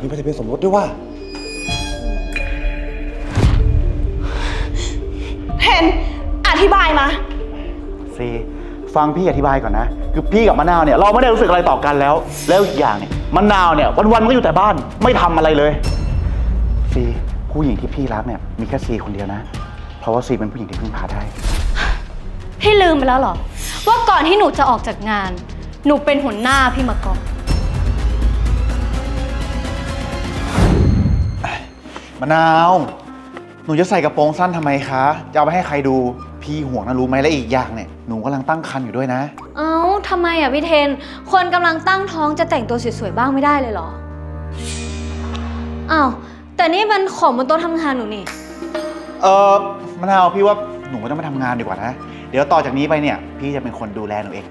มีใบทะเบียนสมรสด้วยว่าเทนอธิบายมา ซีฟังพี่อธิบายก่อนนะ คือพี่กับมะนาวเนี่ยเราไม่ได้รู้สึกอะไรต่อกันแล้ว แล้วอีกอย่างเนี่ยมะนาวเนี่ยวันๆมันก็อยู่แต่บ้านไม่ทำอะไรเลย ซีผู้หญิงที่พี่รักเนี่ยมีแค่ซีคนเดียวนะ เพราะว่าซีเป็นผู้หญิงที่พึ่งพาได้ พี่ลืมไปแล้วเหรอ ว่าก่อนที่หนูจะออกจากงาน หนูเป็นหัวหน้าพี่มาก่อน มะนาว หนูจะใส่กระโปรงสั้นทำไมคะ จะเอาไปให้ใครดู พี่ห่วงนะรู้ไหมและอีกอย่างเนี่ย หนูกำลังตั้งครรภ์อยู่ด้วยนะ เอ้าทำไมอะพี่เทน คนกำลังตั้งท้องจะแต่งตัวสวยๆบ้างไม่ได้เลยเหรอ อ้าว แต่นี่มันของบนโต๊ะทำงานหนูนี่ เออมะนาวพี่ว่าหนูไม่ต้องไปทำงานดีกว่านะ เดี๋ยวต่อจากนี้ไปเนี่ย พี่จะเป็นคนดูแลหนูเอง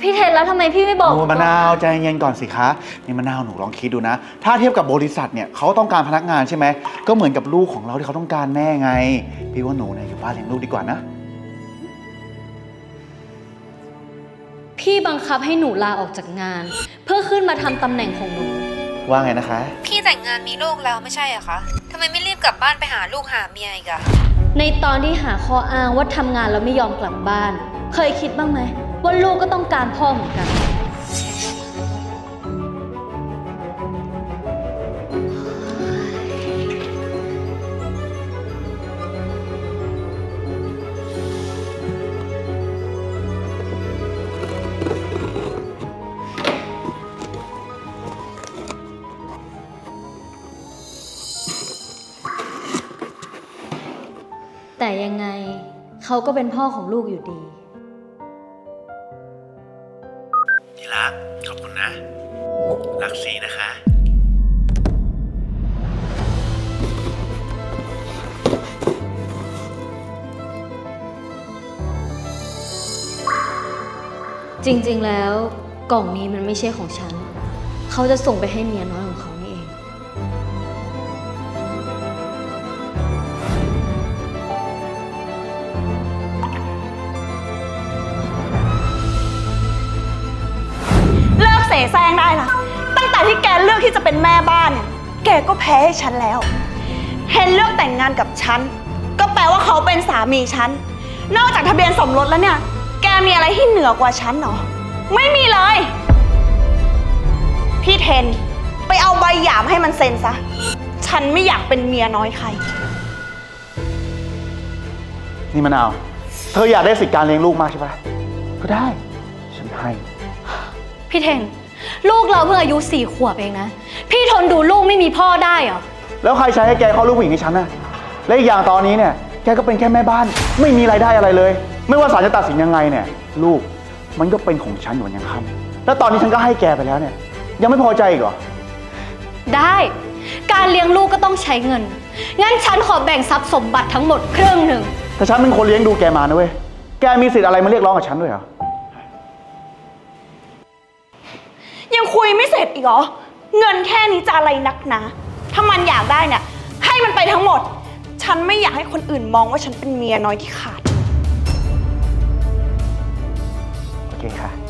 พี่เทนแล้วทำไมพี่ไม่บอกโอ้มะนาวใจเย็นก่อนสิคะนี่มะนาวหนูลองคิดดูนะ ถ้าเทียบกับบริษัทเนี่ยเขาต้องการพนักงานใช่ไหม ก็เหมือนกับลูกของเราที่เขาต้องการแม่ไง พี่ว่าหนูเนี่ยอยู่บ้านเลี้ยงลูกดีกว่านะ พี่บังคับให้หนูลาออกจากงาน เพื่อขึ้นมาทำตำแหน่งของหนู ว่าไงนะคะ พี่แต่งงานมีลูกแล้วไม่ใช่เหรอคะทำไมไม่รีบกลับบ้านไปหาลูกหาเมียอีกอะในตอนที่หาข้ออ้างว่าทำงานแล้วไม่ยอมกลับบ้าน เคยคิดบ้างไหม ว่าลูกก็ต้องการพ่อเหมือนกัน แต่ยังไงเขาก็เป็นพ่อของลูกอยู่ดี ที่รัก ขอบคุณนะ รักสีนะคะ จริงๆแล้วกล่องนี้มันไม่ใช่ของฉัน เขาจะส่งไปให้เมียน้อยของ แสร้งได้ละตั้งแต่ที่แกเลือกที่จะเป็นแม่บ้านเนี่ยแกก็แพ้ให้ฉันแล้ว เฮนเลือกแต่งงานกับฉัน ก็แปลว่าเขาเป็นสามีฉัน นอกจากทะเบียนสมรสแล้วเนี่ย แกมีอะไรที่เหนือกว่าฉันเหรอ ไม่มีเลย พี่เทน ไปเอาใบหย่ามาให้มันเซ็นซะ ฉันไม่อยากเป็นเมียน้อยใคร นี่มะนาว เธออยากได้สิทธิการเลี้ยงลูกมากใช่ปะก็ได้ ฉันให้ พี่เทน ลูกเราเพิ่งอายุสี่ขวบเองนะ พี่ทนดูลูกไม่มีพ่อได้เหรอ แล้วใครใช้ให้แกเข้าลูกผู้หญิงให้ฉันนะและอีกอย่างตอนนี้เนี่ย แกก็เป็นแค่แม่บ้าน ไม่มีรายได้อะไรเลย ไม่ว่าศาลจะตัดสินยังไงเนี่ย ลูกมันก็เป็นของฉันอยู่วันยังค่ำแล้วตอนนี้ฉันก็ให้แกไปแล้วเนี่ย ยังไม่พอใจอีกเหรอ ได้ การเลี้ยงลูกก็ต้องใช้เงิน งั้นฉันขอแบ่งทรัพย์สมบัติทั้งหมดครึ่งหนึ่ง แต่ฉันเป็นคนเลี้ยงดูแกมานะเว้ย แกมีสิทธิ์อะไรมาเรียกร้องกับฉันด้วยเหรอ ยังคุยไม่เสร็จอีกเหรอ เงินแค่นี้จะอะไรนักหนาถ้ามันอยากได้เนี่ย ให้มันไปทั้งหมด ฉันไม่อยากให้คนอื่นมองว่าฉันเป็นเมียน้อยที่ขาด โอเคค่ะ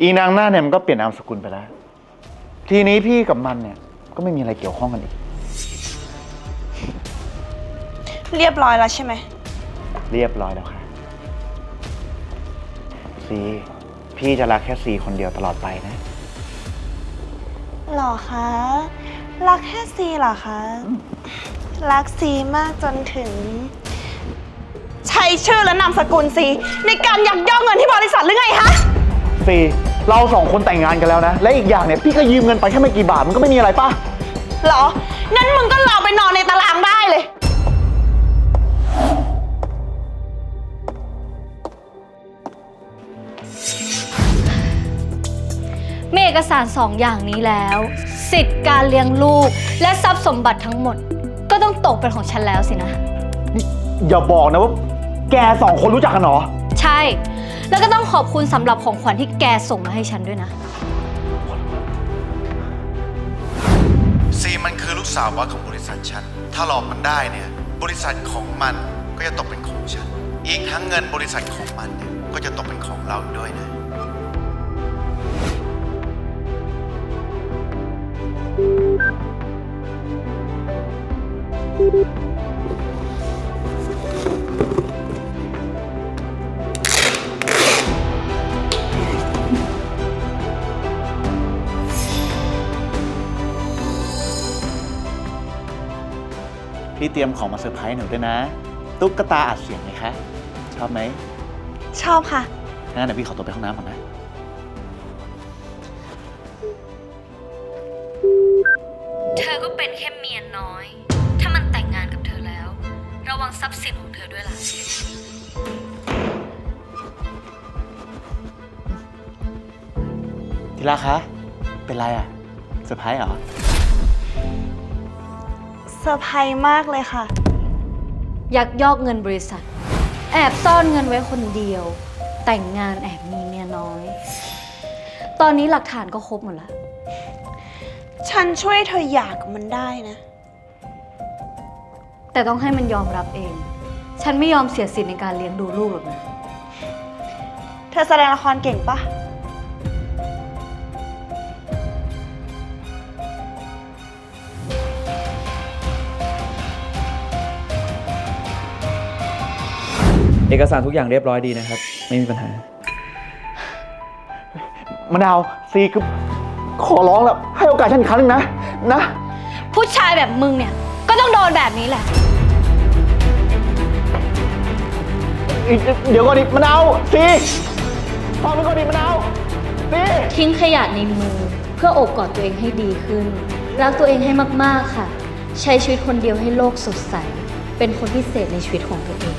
อีนางหน้าเนี่ยมันก็เปลี่ยนนามสกุลไปแล้ว ทีนี้พี่กับมันเนี่ยก็ไม่มีอะไรเกี่ยวข้องกันอีก เรียบร้อยแล้วใช่ไหม เรียบร้อยแล้วค่ะซีพี่จะรักแค่ซีคนเดียวตลอดไปนะ หรอคะ รักแค่ซีเหรอคะ รักซีมากจนถึง ใช้ชื่อและนามสกุลซี ในการยักยอกเงินที่บริษัทหรือไงฮะ ซี เราสองคนแต่งงานกันแล้วนะ และอีกอย่างเนี่ยพี่ก็ยืมเงินไปแค่ไม่กี่บาทมันก็ไม่มีอะไรป่ะหรองั้นมึงก็ลาไปนอนในตารางได้เลย มีเอกสารสองอย่างนี้แล้ว สิทธิ์การเลี้ยงลูก และทรัพย์สมบัติทั้งหมด ก็ต้องตกเป็นของฉันแล้วสินะนี่อย่าบอกนะว่า แกสองคนรู้จักกันเหรอใช่ แล้วก็ต้องขอบคุณสำหรับของขวัญที่แกส่งมาให้ฉันด้วยนะ ซีมันคือลูกสาวบอสของบริษัทฉัน ถ้าหลอกมันได้เนี่ย บริษัทของมันก็จะตกเป็นของฉัน อีกทั้งเงินบริษัทของมันเนี่ยก็จะตกเป็นของเราอีกด้วยนะพี่ ตรียมของมาเซอร์ไพรส์หนูด้วยนะ ตุ๊กตาอัดเสียงไงคะ ชอบไหมชอบค่ะ งั้นเดี๋ยวพี่ขอตัวไปห้องน้ำก่อนนะ เธอก็เป็นแค่เมียน้อย ถ้ามันแต่งงานกับเธอแล้ว ระวังทรัพย์สินของเธอด้วยล่ะ ทีละคะ เป็นไรอะเซอร์ไพรส์เหรอเซอร์ไพรส์มากเลยค่ะ ยักยอกเงินบริษัท แอบซ่อนเงินไว้คนเดียว แต่งงานแอบมีเมียน้อย ตอนนี้หลักฐานก็ครบหมดแล้ว ฉันช่วยเธอหย่ากับมันได้นะ แต่ต้องให้มันยอมรับเอง ฉันไม่ยอมเสียสิทธิ์ในการเลี้ยงดูลูกหรอกนะ เธอแสดงละครเก่งปะ เอกสารทุกอย่างเรียบร้อยดีนะครับ ไม่มีปัญหามะนาวซีคือขอร้องแล้วให้โอกาสฉันอีกครั้งหนึงนะ นะ ผู้ชายแบบมึงเนี่ย ก็ต้องโดนแบบนี้แหละอีกเดี๋ยวก่อนดิมะนาวซีฟังไปก่อนดิมะนาวซีทิ้งขยะในมือ เพื่อโอบกอดตัวเองให้ดีขึ้น รักตัวเองให้มาก ๆ ค่ะ ใช้ชีวิตคนเดียวให้โลกสดใส เป็นคนพิเศษในชีวิตของตัวเอง